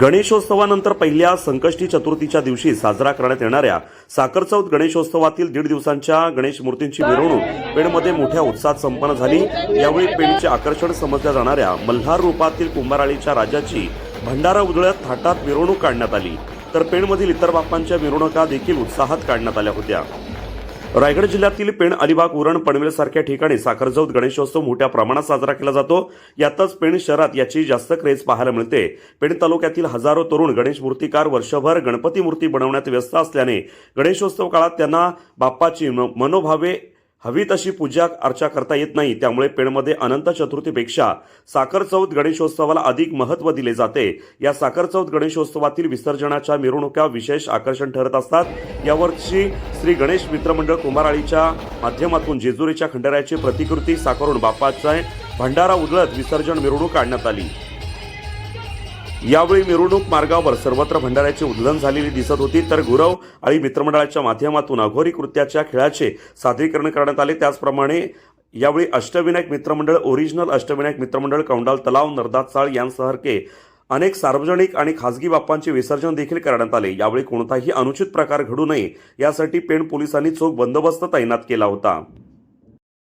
गणेशोत्सवानंतर पहिल्या संकष्टी चतुर्थीच्या दिवशी साजरा करण्यात येणाऱ्या साखर चौथ गणेशोत्सवातील दीड दिवसांच्या गणेश मूर्तींची मिरवणूक पेणमध्ये मोठ्या उत्साहात संपन्न झाली. यावेळी पेणचे आकर्षण समजल्या जाणाऱ्या मल्हार रूपातील कुंभाराळीच्या राजाची भंडारा उधळ्यात थाटात मिरवणूक काढण्यात आली. तर पेणमधील इतर बाप्पांच्या मिरवणुका देखील उत्साहात काढण्यात आल्या होत्या. रायगड जिल्ह्यातील पेण अलिबाग उरण पनवेल सारख्या ठिकाणी साखरजौत गणेशोत्सव मोठ्या प्रमाणात साजरा केला जातो. यातच पेण शहरात याची जास्त क्रेज पाहायला मिळते. पेण तालुक्यातील हजारो तरुण गणेश मूर्तिकार वर्षभर गणपती मूर्ती बनवण्यात व्यस्त असल्याने गणेशोत्सव काळात त्यांना बाप्पाची म- मनोभावे हवी तशी पूजा अर्चा करता येत नाही. त्यामुळे पेणमध्ये अनंत चतुर्थीपेक्षा साखर चौथ गणेशोत्सवाला अधिक महत्त्व दिले जाते. या साखर चौथ गणेशोत्सवातील विसर्जनाच्या मिरवणुका विशेष आकर्षण ठरत असतात. यावर्षी श्री गणेश मित्रमंडळ कुंभाराळीच्या माध्यमातून जेजुरीच्या खंडाऱ्याची प्रतिकृती साकारून बाप्पाचा भंडारा उधळत विसर्जन मिरवणूक काढण्यात आली. यावेळी मिरवणूक मार्गावर सर्वत्र भंडाऱ्याचे उधळण झालेली दिसत होती. तर गुरव आणि मित्रमंडळाच्या माध्यमातून अघोरी कृत्याच्या खेळाचे सादरीकरण करण्यात आले. त्याचप्रमाणे यावेळी अष्टविनायक मित्रमंडळ ओरिजिनल अष्टविनायक मित्रमंडळ कौंडाल तलाव नरदात चाळ यांसारखे अनेक सार्वजनिक आणि खासगी बाप्पांचे विसर्जन देखील करण्यात आले. यावेळी कोणताही अनुचित प्रकार घडू नये यासाठी पेण पोलिसांनी चोख बंदोबस्त तैनात केला होता.